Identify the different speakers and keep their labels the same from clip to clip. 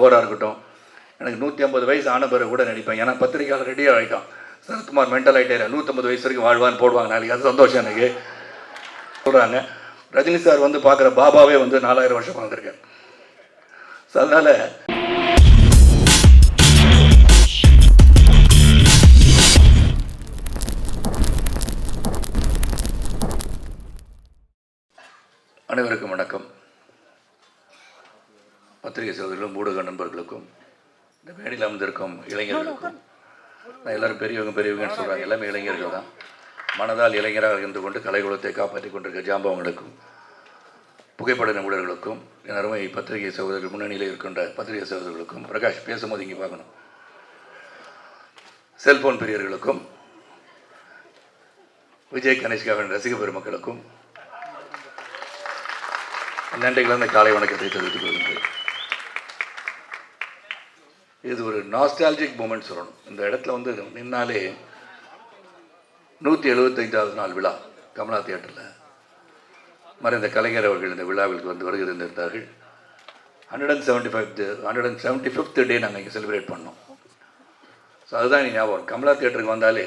Speaker 1: ஓவராக இருக்கட்டும். எனக்கு நூற்றி ஐம்பது வயசு ஆன பிறகு கூட நடிப்பேன். ஏன்னா பத்திரிக்கையாளர் ரெடியாக ஆகிட்டான் சரத்குமார் மென்டல் ஆகிட்டே நூற்றம்பது வயசு வரைக்கும் வாழ்வான்னு போடுவாங்க நாளைக்கு. அது சந்தோஷம் எனக்கு. சொல்கிறாங்க ரஜினி சார் வந்து பார்க்குற பாபாவே வந்து நாலாயிரம் வருஷம் வந்திருக்கேன் ஸோ அதனால் அனைவருக்கும் வணக்கம். பத்திரிகை சகோதரர்களும் ஊடக நண்பர்களுக்கும் இந்த மேடையில் அமர்ந்திருக்கும் இளைஞர்களுக்கும் நான் எல்லாரும் பெரியவங்க பெரியவங்கன்னு சொல்கிறாங்க எல்லாமே இளைஞர்கள் தான். மனதால் இளைஞராக இருந்து கொண்டு கலைக்குலத்தை காப்பாற்றி கொண்டிருக்க ஜாம்பவங்களுக்கும் புகைப்பட நிபுணர்களுக்கும் அருமை பத்திரிகை சகோதரர்கள் முன்னணியில் இருக்கின்ற பத்திரிகை சகோதரர்களுக்கும் பிரகாஷ் பேசும்போது இங்கே பார்க்கணும். செல்போன் பிரியர்களுக்கும் விஜய் கணேஷ்காவின் ரசிக பெருமக்களுக்கும் நன்றி கலந்த காலை வணக்கத்தை தெரிவித்துக் கொள்கின்றேன். இது ஒரு நாஸ்டாலஜிக் மூமெண்ட் சொல்லணும். இந்த இடத்துல வந்து நின்னாலே நூற்றி எழுபத்தைந்தாவது நாள் விழா கமலா தியேட்டரில். மறைந்த கலைஞர் அவர்கள் இந்த விழாவிற்கு வந்து வருகை தந்திருந்தார்கள். Hundred and seventy five hundred and seventy fifth day நாங்கள் இங்கே செலிப்ரேட் பண்ணோம். ஸோ அதுதான் ஞாபகம். கமலா தியேட்டருக்கு வந்தாலே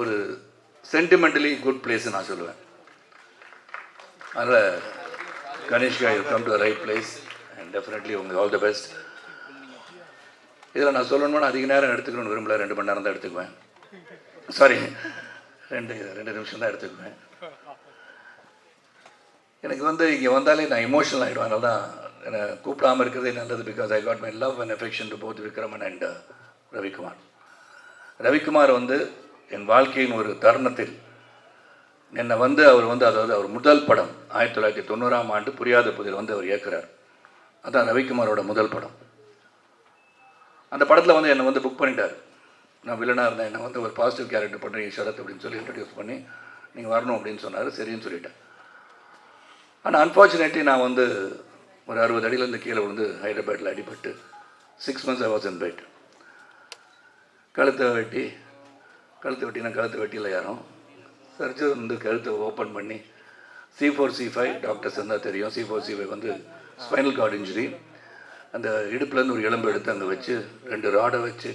Speaker 1: ஒரு சென்டிமெண்டலி குட் பிளேஸ் நான் சொல்லுவேன். அதனால் Kanishka you come to right place and definitely உங்களுக்கு ஆல் த பெஸ்ட் இதில் நான் சொல்லணும்னு அதிக நேரம் எடுத்துக்கணும்னு விரும்பல. ரெண்டு மணி நேரம் தான் எடுத்துக்குவேன். சாரி ரெண்டு ரெண்டு நிமிஷம் தான் எடுத்துக்குவேன். எனக்கு வந்து இங்கே வந்தாலே நான் இமோஷனல் ஆகிடுவேன் அதனால தான் என்னை கூப்பிடாமல் இருக்கிறதே நல்லது. Because I got my love and affection to both Vikraman and Ravikumar Ravikumar வந்து என் வாழ்க்கையின் ஒரு தருணத்தில் என்னை வந்து அவர் வந்து அதாவது அவர் முதல் படம் ஆயிரத்தி தொள்ளாயிரத்தி தொண்ணூறாம் ஆண்டு புரியாத புதில் வந்து அவர் இயக்குறார். அதான் ரவிக்குமாரோட முதல் படம். அந்த படத்தில் வந்து என்னை வந்து புக் பண்ணிட்டார். நான் வில்லனாக இருந்தேன். என்னை வந்து ஒரு பாசிட்டிவ் கேரக்டர் பண்ணுறீங்க ஷரத் அப்படின்னு சொல்லி இன்ட்ரடியூஸ் பண்ணி நீங்கள் வரணும் அப்படின்னு சொன்னார் சரின்னு சொல்லிட்டேன். ஆனால் அன்ஃபார்ச்சுனேட்லி நான் வந்து ஒரு அறுபது அடியிலேருந்து கீழே விழுந்து ஹைதராபாத்தில் அடிபட்டு six months I was in bed கழுத்தை வெட்டி கழுத்தை வெட்டினா கழுத்தை வெட்டியில் யாரும் சர்ஜர் வந்து கழுத்தை ஓப்பன் பண்ணி C four C five doctors இருந்தால் தெரியும். சி ஃபோர் சி ஃபைவ் வந்து ஸ்பைனல் கார்டு இன்ஜுரி அந்த இடுப்புலேருந்து ஒரு எலும்பு எடுத்து அங்கே வச்சு ரெண்டு ராடை வச்சு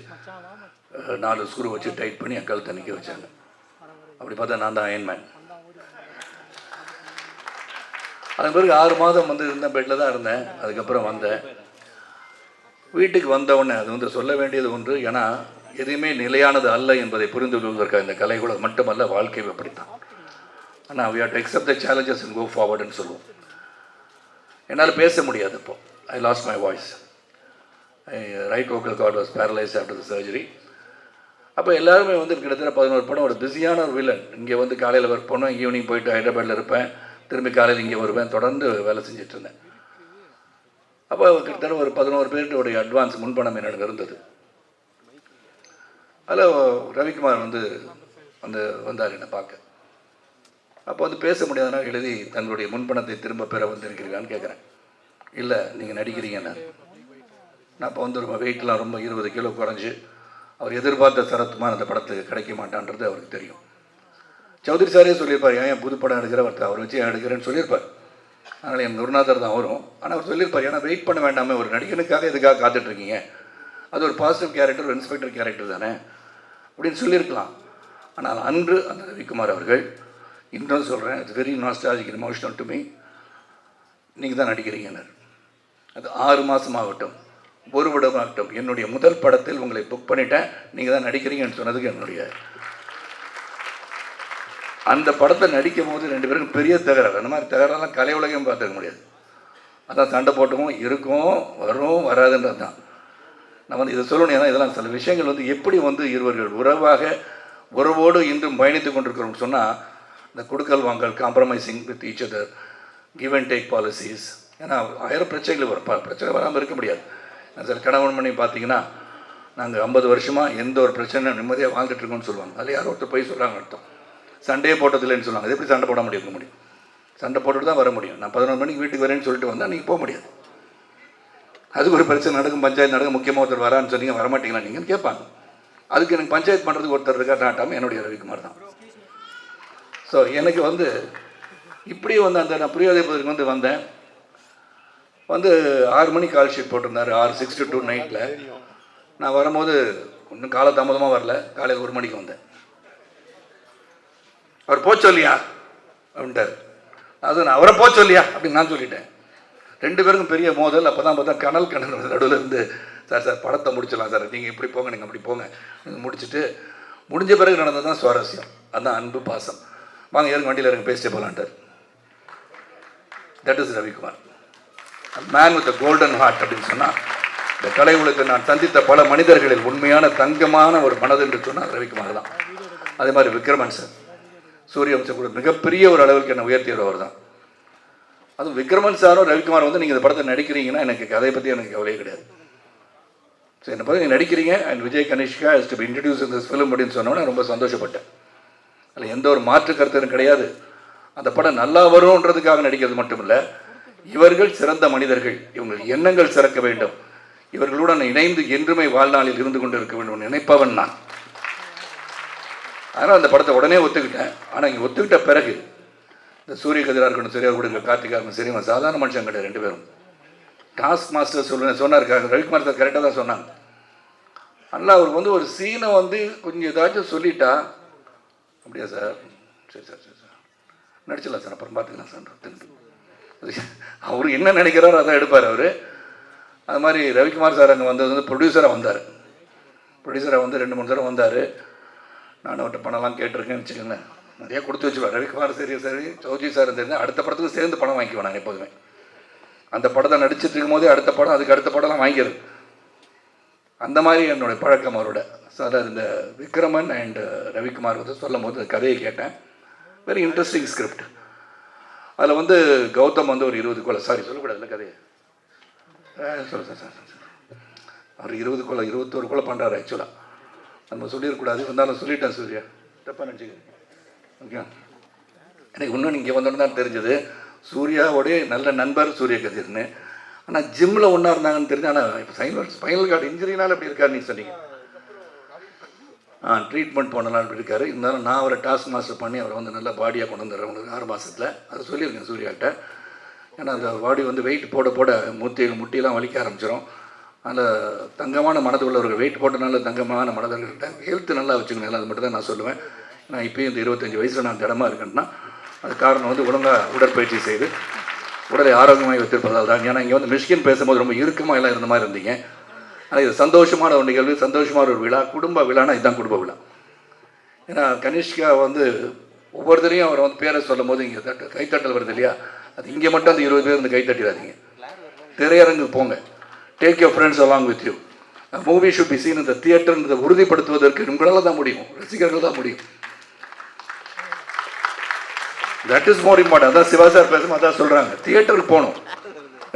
Speaker 1: நாலு ஸ்க்ரூ வச்சு டைட் பண்ணி என் கழுத்தை நிற்க வச்சாங்க. அப்படி பார்த்தா நான் தான் அயன்மேன் அதன் பிறகு ஆறு மாதம் வந்து இருந்த பெட்டில் தான் இருந்தேன். அதுக்கப்புறம் வந்தேன். வீட்டுக்கு வந்தவுடனே அது வந்து சொல்ல வேண்டியது ஒன்று. ஏன்னா எதுவுமே நிலையானது அல்ல என்பதை புரிந்து கொள்வதற்காக இந்த கலைக்குழு மட்டுமல்ல வாழ்க்கை அப்படித்தான். ஆனால் we have to accept the challenges and go ஃபார்வர்டுன்னு சொல்லுவோம். என்னால் பேச முடியாது I I lost my voice right vocal cord was paralyzed after the surgery. அப்போ எல்லாருமே வந்து கிட்டத்தட்ட பதினோரு படம். ஒரு பிஸியான ஒரு வில்லன் இங்கே வந்து காலையில் ஒர்க் பண்ணோம். ஈவினிங் போயிட்டு ஹைதராபாத்தில் இருப்பேன். திரும்பி காலையில் இங்கே வருவேன். தொடர்ந்து வேலை செஞ்சுட்டு இருந்தேன். அப்போ கிட்டத்தட்ட ஒரு பதினோரு பேருடைய அட்வான்ஸ் முன்பணம் என்னிடம் இருந்தது. அதில் ரவிக்குமார் வந்து வந்து வந்தார் என்னை பார்க்க. அப்போ வந்து பேச முடியாதனா எழுதி தங்களுடைய முன்பணத்தை திரும்ப பெற வந்திருக்கிறீங்களான்னு கேட்குறேன் இல்லை நீங்கள் நடிக்கிறீங்கன்னு நான் இப்போ வந்து வெயிட்லாம் ரொம்ப இருபது கிலோ குறைஞ்சி அவர் எதிர்பார்த்த சரத்குமார் அந்த படத்துக்கு கிடைக்க மாட்டான்றது அவருக்கு தெரியும். சௌத்ரி சாரே சொல்லியிருப்பார் ஏன் என் புது படம் எடுக்கிற? ஒருத்தர் அவர் வச்சு எடுக்கிறேன்னு சொல்லியிருப்பார். அதனால் என் குருநாதர் தான் வரும். ஆனால் அவர் சொல்லியிருப்பார் ஏன்னா வெயிட் பண்ண வேண்டாமே ஒரு நடிகனுக்காக எதுக்காக காத்துட்ருக்கீங்க? அது ஒரு பாசிட்டிவ் கேரக்டர் ஒரு இன்ஸ்பெக்டர் கேரக்டர் தானே? அப்படின்னு சொல்லியிருக்கலாம். ஆனால் அன்று அந்த ரவிக்குமார் அவர்கள் இன்னும் சொல்கிறேன் it's very nostalgic emotional to me நீங்கள் தான் நடிக்கிறீங்கன்னு அது ஆறு மாதமாகட்டும் ஒரு விடமாகட்டும் என்னுடைய முதல் படத்தில் உங்களை புக் பண்ணிட்டேன். நீங்கள் தான் நடிக்கிறீங்கன்னு சொன்னதுக்கு என்னுடைய அந்த படத்தை நடிக்கும் போது ரெண்டு பேருக்கும் பெரிய தகராறு. அந்த மாதிரி தகராறுலாம் கலை உலகம் பார்த்துக்க முடியாது. அதான் சண்டை போட்டவும் இருக்கும் வரும் வராதுன்றது தான். நம்ம வந்து இதை சொல்லணும் ஏன்னா இதெல்லாம் சில விஷயங்கள் வந்து எப்படி வந்து இருவர்கள் உறவாக உறவோடு இன்றும் பயணித்து கொண்டிருக்கிறோம்னு சொன்னால் இந்த கொடுக்கல் வாங்கல் compromising with each other give and take policies ஏன்னா ஆயிரம் பிரச்சனைகள் வரும். பிரச்சனை வராமல் இருக்க முடியாது. சில கணவன் பண்ணி பார்த்தீங்கன்னா நாங்கள் ஐம்பது வருஷமாக எந்த ஒரு பிரச்சனையும் நிம்மதியாக வாழ்ந்துட்டு இருக்கோம்னு சொல்லுவாங்க. அதில் யாரோ ஒருத்தர் போய் சொல்கிறாங்க அர்த்தம். சண்டையே போட்டதில்லைன்னு சொல்லுவாங்க. அது எப்படி சண்டை போட முடியும் முடியும்? சண்டை போட்டுட்டு தான் வர முடியும். நான் பதினொரு மணிக்கு வீட்டுக்கு வரேன்னு சொல்லிட்டு வந்தால் நீங்கள் போக முடியாது. அதுக்கு ஒரு பிரச்சனை நடக்கும். பஞ்சாயத்து நடக்கும். முக்கியமாக ஒருத்தர் வரான்னு சொன்னீங்க வரமாட்டீங்களா நீங்கன்னு கேட்பாங்க. அதுக்கு எனக்கு பஞ்சாயத்து பண்ணுறதுக்கு ஒருத்தர் இருக்கா நாட்டாமல் என்னுடைய ரவிக்குமார் தான். ஸோ எனக்கு வந்து இப்படியே வந்து அந்த நான் புரியாத வந்து வந்தேன். வந்து ஆறு மணிக்கு கால் ஷீட் போட்டிருந்தாரு. ஆறு சிக்ஸ் டு டூ நைட்டில் நான் வரும்போது இன்னும் காலதாமதமாக வரல. காலையில் ஒரு மணிக்கு வந்தேன். அவர் போச் சொல்லியா? அப்படின்ட்டார். அது நான் அவரை போச் சொல்லியா? அப்படின்னு நான் சொல்லிட்டேன். ரெண்டு பேருக்கும் பெரிய மோதல். அப்போ தான் பார்த்தா கனல் கணல் நடுவில் இருந்து சார் சார் படத்தை முடிச்சிடலாம் சார். நீங்கள் இப்படி போங்க நீங்கள் அப்படி போங்க. நீங்கள் முடிச்சுட்டு முடிஞ்ச பிறகு நடந்தது தான் சுவாரஸ்யம். அதுதான் அன்பு பாசம். வாங்க இறங்க வண்டியில் இறங்க பேசிட்டு போகலான்ட்டார் that is Ravikumar. Man with golden heart அப்படின்னு சொன்னால் இந்த கலை நான் சந்தித்த பல மனிதர்களில் உண்மையான தங்கமான ஒரு மனது என்று சொன்னால் ரவிக்குமார் தான் அதே மாதிரி விக்ரமன் சார். சூரியவம்சம் கூட மிகப்பெரிய ஒரு அளவுக்கு என்னை உயர்த்தியவர் அவர் தான் அதுவும் விக்ரமன் சாரும் ரவிக்குமார் வந்து நீங்கள் இந்த படத்தை நடிக்கிறீங்கன்னா எனக்கு கதையை பற்றி எனக்கு கவலையே கிடையாது. ஸோ என்னை பற்றி நீங்கள் நடிக்கிறீங்க and Vijay Kanishka is to be introduce இந்த ஃபிலிம் அப்படின்னு சொன்னோன்னே ரொம்ப சந்தோஷப்பட்டேன். அதில் எந்த ஒரு மாற்று கருத்தும் கிடையாது. அந்த படம் நல்லா வரும்ன்றதுக்காக நடிக்கிறது மட்டும் இல்லை இவர்கள் சிறந்த மனிதர்கள். இவங்கள் எண்ணங்கள் சிறக்க வேண்டும். இவர்களுடன் இணைந்து என்றுமே வாழ்நாளில் இருந்து கொண்டு இருக்க வேண்டும் நினைப்பவன் நான். அதனால் அந்த படத்தை உடனே ஒத்துக்கிட்டேன். ஆனால் இங்கே ஒத்துக்கிட்ட பிறகு இந்த சூரிய கதிராக இருக்கணும் சரியாக கொடுங்க கார்த்திகாக இருக்கட்டும் சரி சாதாரண மனுஷன் கிடையாது ரெண்டு பேரும். டாஸ்க் மாஸ்டர் சொல்லுங்க சொன்னார் ரவிக்குமார் சார் கரெக்டாக தான் சொன்னாங்க. ஆனால் அவருக்கு வந்து ஒரு சீனை வந்து கொஞ்சம் ஏதாச்சும் சொல்லிட்டா அப்படியா சார்? சரி சார் சரி சார். நடிச்சிடலாம் சார் அப்புறம் பார்த்துக்கலாம் சார் திரும்பி. அவர் என்ன நினைக்கிறாரோ அதான் எடுப்பார் அவர். அது மாதிரி ரவிக்குமார் சார் அங்கே வந்தது வந்து ப்ரொடியூசராக வந்தார். ப்ரொடியூசராக வந்து ரெண்டு மூணு தடவை வந்தார். நான் அவர்கிட்ட பணம்லாம் கேட்டிருக்கேன்னு வச்சுக்கோங்க நிறையா கொடுத்து வச்சுருவேன் ரவிக்குமார் சரி சரி சௌஜி சார் தெரிஞ்சு அடுத்த படத்துக்கு சேர்ந்து பணம் வாங்கிக்குவேன் நான் எப்போதுமே. அந்த படத்தை நடிச்சிட்டு இருக்கும்போதே அடுத்த படம் அதுக்கு அடுத்த படம்லாம் வாங்கிடுது அந்த மாதிரி என்னுடைய பழக்கம் அவரோட. சார் இந்த விக்ரமன் அண்ட் ரவிக்குமார் வந்து சொல்லும் போது கதையை கேட்டேன். வெரி இன்ட்ரெஸ்டிங் ஸ்கிரிப்ட் அதில் வந்து கௌதம் வந்து ஒரு இருபது கொலை சாரி சொல்லக்கூடாதுல்ல கதையை. சொல்ல சார் சார் அவர் இருபது கொலை இருபத்தோரு கொலை பண்ணுறாரு ஆக்சுவலாக நம்ம சொல்லிடக்கூடாது இருந்தாலும் சொல்லிட்டேன் சூர்யா. தப்பாக நினச்சிக்கிறேன் ஓகே எனக்கு இன்னும் இங்கே வந்தோன்னு தான் தெரிஞ்சது. சூர்யாவோடைய நல்ல நண்பர் சூரிய கதிர்னு ஆனால் ஜிம்மில் ஒன்றா இருந்தாங்கன்னு தெரிஞ்சு ஆனால் இப்போ சைனல் ஸ்பைனல் கார்டு இன்ஜுரினால் அப்படி இருக்காருன்னு நீ சொன்னீங்க. ட்ரீட்மெண்ட் போனலாம் அப்படி இருக்காரு இருந்தாலும் நான் அவரை டாஸ்க் மாஸ்டர் பண்ணி அவரை வந்து நல்லா பாடியாக கொண்டு வந்துடுறேன். உங்களுக்கு ஆறு மாதத்தில் அதை சொல்லியிருக்கேன் சூர்யாட்ட. ஏன்னா அந்த பாடி வந்து வெயிட் போட போட முத்தி முட்டியெல்லாம் வலிக்க ஆரம்பிச்சிடும் அதில் தங்கமான மனது உள்ளவர்கள் வெயிட் போட்டனால தங்கமான மனதர்கள்ட்ட ஹெல்த் நல்லா வச்சுக்கணும் அது மட்டும் தான் நான் சொல்லுவேன். நான் இப்போயும் இந்த இருபத்தஞ்சி வயசில் நான் திடமாக இருக்கேன்னா அது காரணம் வந்து ஒழுங்காக உடற்பயிற்சி செய்து உடலை ஆரோக்கியமாக வைத்திருப்பதால் தான். ஏன்னா இங்கே வந்து மிஷ்கின் பேசும்போது ரொம்ப இறுக்கமாக எல்லாம் இருந்த மாதிரி இருந்தீங்க. ஆனால் இது சந்தோஷமான ஒரு நிகழ்வு சந்தோஷமான ஒரு விழா குடும்ப விழானா இதுதான் குடும்ப விழா. ஏன்னா கனிஷ்கா வந்து ஒவ்வொருத்தரையும் அவர் வந்து பேரை சொல்லும் போது இங்கே தட்டு கைத்தட்டல் வருது இல்லையா? அது இங்கே மட்டும் அந்த இருபது பேர் வந்து கைத்தட்டிடாதீங்க திரையரங்கு போங்க. Take your friends along with you movie should be seen இந்த தியேட்டர்ன்றதை உறுதிப்படுத்துவதற்கு உங்களால் தான் முடியும். ரசிகர்கள் தான் முடியும். தட் இஸ் மோர் இம்பார்ட்டன் அதான் சிவா சார் பேசும் அதான் சொல்கிறாங்க தியேட்டருக்கு போகணும்.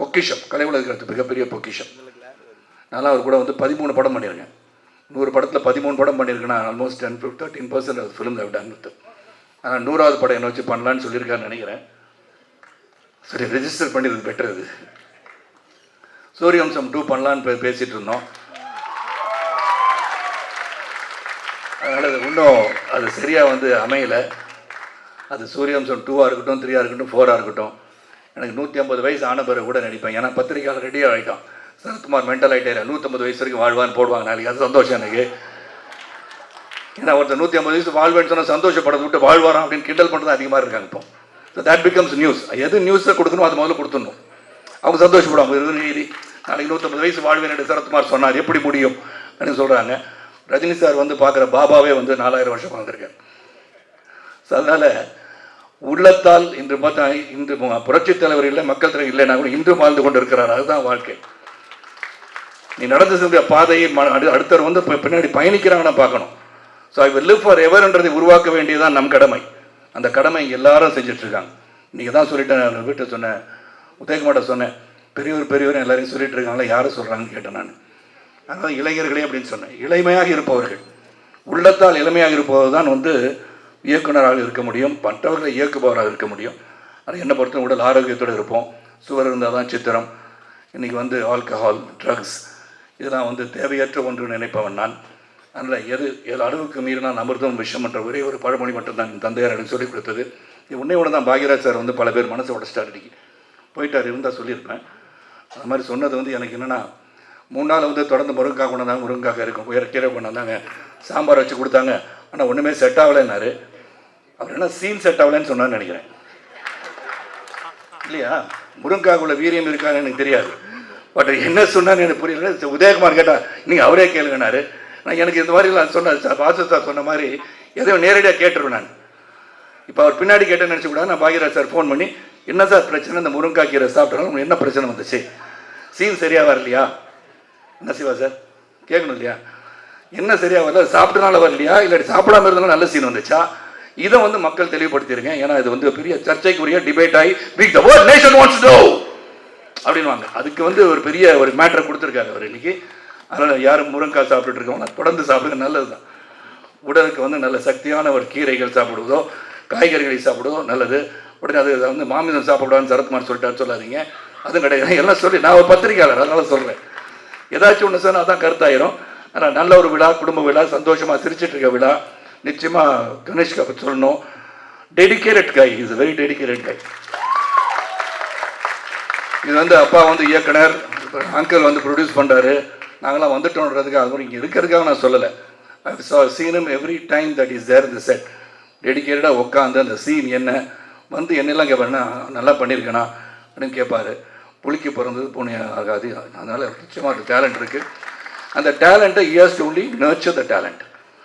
Speaker 1: பொக்கிஷம் கலை உலகத்து மிகப்பெரிய பொக்கிஷம். நல்லா அவர் கூட வந்து பதிமூணு படம் பண்ணியிருக்கேன். நூறு படத்தில் பதிமூணு படம் பண்ணியிருக்கேன்னா almost ten fifth thirteen percent அது ஃபிலிம் டன் வித்து ஆனால் நூறாவது படம் என்ன வச்சு பண்ணலான்னு சொல்லியிருக்காருன்னு நினைக்கிறேன். சரி ரெஜிஸ்டர் பண்ணிடுறது பெட்டர் அது சூரியவம்சம் டூ பண்ணலான்னு பேசிகிட்டு இருந்தோம். அதனால் அது இன்னும் அது சரியாக வந்து அமையலை. அது சூரியவம்சம் டூவாக இருக்கட்டும் த்ரீயாக இருக்கட்டும் ஃபோராக இருக்கட்டும். எனக்கு நூற்றி ஐம்பது வயசு ஆன பிறகு கூட நடிப்பேன். ஏன்னா பத்திரிக்கையாளர் ரெடியாக ஆகிட்டான் சரத்குமார் மென்டல் ஆகிட்டே நூற்றம்பது வயசு வரைக்கும் வாழ்வான்னு போடுவாங்க. நாளைக்கு அது சந்தோஷம் எனக்கு. ஏன்னா ஒருத்தர் நூற்றி ஐம்பது வயசு வாழ்வேன்னு சொன்னால் சந்தோஷப்படுறத விட்டு வாழ்வாராம் அப்படின்னு கிண்டல் பண்ணுறது அதிகமாக இருக்காங்க இப்போ. ஸோ தட் பிகம்ஸ் நியூஸ் எது நியூஸை கொடுக்கணும் அது முதல்ல கொடுத்துடணும். அவங்க சந்தோஷப்படுவாங்க. இருபது நீதி. நாளைக்கு நூற்றம்பது வயசு வாழ்வேன் என்று சரத்குமார் சொன்னார். எப்படி முடியும் அப்படின்னு சொல்கிறாங்க ரஜினி சார் வந்து பார்க்குற பாபாவே வந்து நாலாயிரம் வருஷம் வாழ்ந்திருக்கேன் ஸோ அதனால் உள்ளத்தால் இன்று பார்த்தா இன்று புரட்சித் தலைவர் இல்லை மக்கள் தலைவர் இல்லைனா கூட இன்று வாழ்ந்து கொண்டு இருக்கிறார் அதுதான் வாழ்க்கை. நீ நடந்து சென்ற பாதையை ம- அடு- அடுத்தவர் வந்து பின்னாடி பயணிக்கிறாங்கன்னு பார்க்கணும். So I will live for எவர்ன்றதை உருவாக்க வேண்டியதுதான் நம் கடமை. அந்த கடமை எல்லாரும் செஞ்சுட்டு இருக்காங்க நீங்கள் தான் சொல்லிட்டேன் நான் வீட்டை சொன்னேன். உதயகுமார்ட்ட சொன்னேன். பெரியவர் பெரியவர் எல்லாரையும் சொல்லிட்டு இருக்காங்களா யாரும் சொல்கிறாங்கன்னு கேட்டேன் நான். அதாவது இளைஞர்களே அப்படின்னு சொன்னேன். இளமையாக இருப்பவர்கள். உள்ளத்தால் இளமையாக இருப்பவர் தான் வந்து இயக்குநராக இருக்க முடியும் மற்றவர்களை இயக்குபவராக இருக்க முடியும். ஆனால் என்னை பொறுத்த உடல் ஆரோக்கியத்தோடு இருப்போம். சுவர் இருந்தால் தான் சித்திரம். இன்றைக்கி வந்து ஆல்கஹால் ட்ரக்ஸ் இதெல்லாம் வந்து தேவையற்ற ஒன்று நினைப்பவன் நான். அதனால் எது எது அளவுக்கு மீறினால் அமிர்தம் விஷம் என்ற ஒரே ஒரு பழமொழி மட்டும்தான் தான் தந்தையார் எனக்கு சொல்லிக் கொடுத்தது. இது உன்னை தான் பாக்யராஜ் சார் வந்து பல பேர் மனசை உடச்சிட்டார் இன்றைக்கி போயிட்டார் இருந்தால் சொல்லியிருப்பேன். அது மாதிரி சொன்னது வந்து எனக்கு என்னென்னா மூணு நாள் வந்து தொடர்ந்து முருங்காக கொண்டு வந்தாங்க இருக்கும் உயர கீரை கொண்டு வந்தாங்க சாம்பார் வச்சு கொடுத்தாங்க. ஆனால் ஒன்றுமே செட் ஆகலைன்னாரு. அவர் என்ன சீன் செட் ஆகலைன்னு சொன்னான்னு நினைக்கிறேன். இல்லையா? முருங்காக்குள்ள வீரியம் இருக்கான்னு எனக்கு தெரியாது. பட் என்ன சொன்னான்னு எனக்கு புரியல. உதயகுமார் கேட்டா நீங்கள் அவரே கேளுங்கனாரு நான் எனக்கு இந்த மாதிரிலாம் நான் சொன்ன வாசு சார் சொன்ன மாதிரி எதையும் நேரடியாக கேட்டுருவேன் நான். இப்போ அவர் பின்னாடி கேட்டேன்னு நினச்சி கூட நான் பாகிராஜ் சார் ஃபோன் பண்ணி என்ன சார் பிரச்சனை? இந்த முருங்கா கீரை சாப்பிட்டாலும் உங்களுக்கு என்ன பிரச்சனை வந்துச்சு? சீன் சரியாக வரலையா என்ன சிவா சார்? கேட்கணும் இல்லையா? என்ன சரியாக வரல சாப்பிட்டனால வரலையா? இல்லாட்டி சாப்பிடாம இருந்தாலும் நல்ல சீன் வந்துச்சா? இதை வந்து மக்கள் தெளிவுபடுத்தியிருக்கேன் ஏன்னா இது வந்து பெரிய சர்ச்சைக்குரிய டிபேட் ஆகி big the world nation wants to அப்படின்வாங்க அதுக்கு வந்து ஒரு பெரிய ஒரு மேட்டரை கொடுத்துருக்காரு அவர் இன்னைக்கு. அதனால் யாரும் முருங்காய் சாப்பிட்டுட்டு இருக்கவங்க தொடர்ந்து சாப்பிடுங்க நல்லது தான் உடலுக்கு வந்து நல்ல சக்தியான ஒரு கீரைகள் சாப்பிடுவதோ காய்கறிகளை சாப்பிடுவதோ நல்லது. உடனே அது வந்து மாமிசம் சாப்பிடான்னு சரத்குமார் சொல்லிட்டாரு சொல்லாதீங்க. அதுவும் கிடையாது. எல்லாம் சொல்லி நான் ஒரு பத்திரிகையாளர் அதனால சொல்கிறேன் ஏதாச்சும் ஒன்று சொன்னால் தான் கருத்தாயிரும். ஆனால் நல்ல ஒரு விழா குடும்ப விழா சந்தோஷமாக சிரிச்சிட்டு இருக்க விழா நிச்சயமாக கணேஷ்கா அப்போ சொல்லணும். Dedicated guy is very dedicated guy இது வந்து அப்பா வந்து இயக்குனர் அங்கிள் வந்து ப்ரொடியூஸ் பண்ணுறாரு நாங்களாம் வந்துட்டோன்றதுக்கு அது இங்கே இருக்கிறதுக்காக நான் சொல்லலை. ஐ சீனும் every time that is there இந்த செட் டெடிக்கேட்டடாக உட்காந்து அந்த சீன் என்ன வந்து என்னெல்லாம் கேட்பாருன்னா நல்லா பண்ணியிருக்கேனா அப்படின்னு கேட்பாரு புளிக்கு பிறந்தது பூனை ஆகாது. அதனால் நிச்சயமாக டேலண்ட் இருக்குது அந்த டேலண்ட்டை years only nurture the talent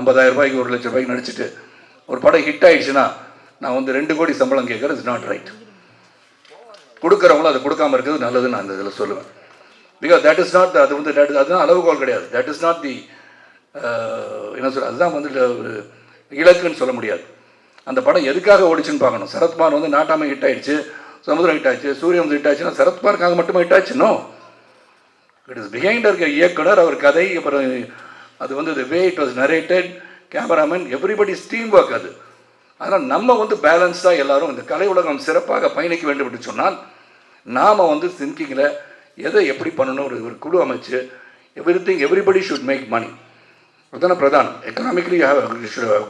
Speaker 1: ஐம்பதாயிரம் ரூபாய்க்கு ஒரு லட்ச ரூபாய்க்கு நடிச்சிட்டு ஒரு படம் ஹிட் ஆயிடுச்சுன்னா நான் வந்து ரெண்டு கோடி சம்பளம் கேட்குறது இஸ் நாட் ரைட் கொடுக்குறவங்களும் அதை கொடுக்காம இருக்கிறது நல்லதுன்னு நான் அந்த இதில் சொல்லுவேன். பிகாஸ் தட் இஸ் நாட் அது வந்து தட் அதுதான் அளவுகோல் கிடையாது. தட் இஸ் நாட் தி என்ன சொல் அதுதான் வந்து ஒரு இலக்குன்னு சொல்ல முடியாது. அந்த படம் எதுக்காக ஓடிச்சுன்னு பார்க்கணும். சரத்குமார் வந்து நாட்டாமை ஹிட் ஆயிடுச்சு சமுதிரம் ஹிட் ஆச்சு சூரியன் வந்து ஹிட் ஆச்சுன்னா சரத்குமாருக்காக மட்டுமே ஹிட் ஆச்சுன்னோ இட் இஸ் பிஹைண்ட் இருக்க இயக்குனர் அவர் கதை அப்புறம் அது வந்து the way it was narrated cameraman everybody steam work அது. அதனால் நம்ம வந்து பேலன்ஸ்டாக எல்லாரும் இந்த கலை உலகம் சிறப்பாக பயணிக்க வேண்டும் என்று சொன்னால் நாம் வந்து திங்கிங்கில் எதை எப்படி பண்ணணும் ஒரு ஒரு குழு அமைச்சு everything everybody should make money அதுதானே பிரதானம் எக்கனாமிக்கலி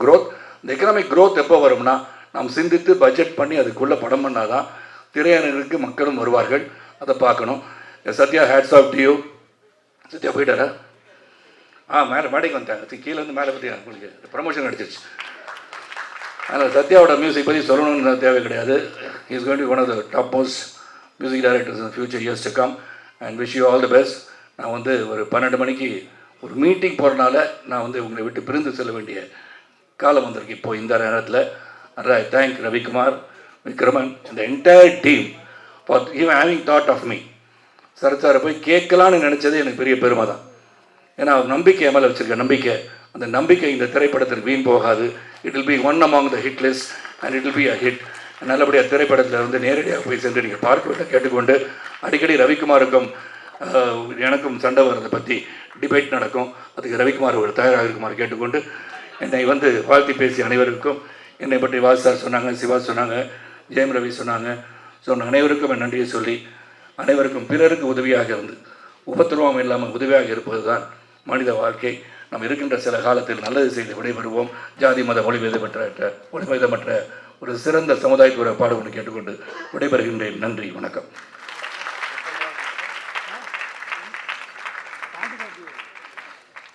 Speaker 1: க்ரோத் இந்த எக்கனாமிக் க்ரோத் எப்போ வரும்னா நாம் சிந்தித்து பட்ஜெட் பண்ணி அதுக்குள்ளே படம் பண்ணால் தான் திரையரங்கிற்கு மக்களும் வருவார்கள். அதை பார்க்கணும். Sathya hats off due Sathya போயிட்டாரா? ஆ மேலே மேடைக்கு வந்தேன் கீழே இருந்து மேலே பற்றி உங்களுக்கு ப்ரமோஷன் கிடச்சிருச்சு அதனால் சத்யாவோட மியூசிக் பற்றி சொல்லணும்னு தேவை கிடையாது. Is going to one of the top most music directors in future years to come and wish you all the best நான் வந்து ஒரு பன்னெண்டு மணிக்கு ஒரு மீட்டிங் போகிறனால நான் வந்து உங்களை விட்டு பிரிந்து செல்ல வேண்டிய காலம் வந்திருக்கு இப்போ இந்த நேரத்தில். ஐ தேங்க் ரவிக்குமார் விக்ரமன் இந்த entire team for even having thought of me Sarath சாரை போய் கேட்கலான்னு நினச்சது எனக்கு பெரிய பெருமை தான் ஏன்னா அவர் நம்பிக்கை என் மேலே வச்சிருக்க நம்பிக்கை. அந்த நம்பிக்கை இந்த திரைப்படத்தில் வீண் போகாது. It will be one among the hit list and it will be a hit நல்லபடியாக திரைப்படத்தில் வந்து நேரடியாக போய் சென்று நீங்கள் பார்க்க கேட்டுக்கொண்டு அடிக்கடி ரவிக்குமாருக்கும் எனக்கும் சண்டை வர்றதை பற்றி டிபேட் நடக்கும். அதுக்கு ரவிக்குமார் ஒரு தயாராக இருக்குமாறு கேட்டுக்கொண்டு என்னை வந்து வாழ்த்தி பேசிய அனைவருக்கும் என்னை பற்றி வாசார் சொன்னாங்க சிவா சொன்னாங்க ஜெயம் ரவி சொன்னாங்க. சொன்ன அனைவருக்கும் என் நன்றியை சொல்லி அனைவருக்கும் பிறருக்கு உதவியாக இருந்து உபத்திரவம் இல்லாமல் உதவியாக இருப்பது தான் மனித வாழ்க்கை. நாம் இருக்கின்ற சில காலத்தில் நல்லது செய்து விடைபெறுவோம். ஜாதி மத மொழி வேதமற்ற மொழி வேதமற்ற ஒரு சிறந்த சமுதாயத்துடைய பாடு ஒன்று கேட்டுக்கொண்டு விடைபெறுகின்றேன். நன்றி வணக்கம்.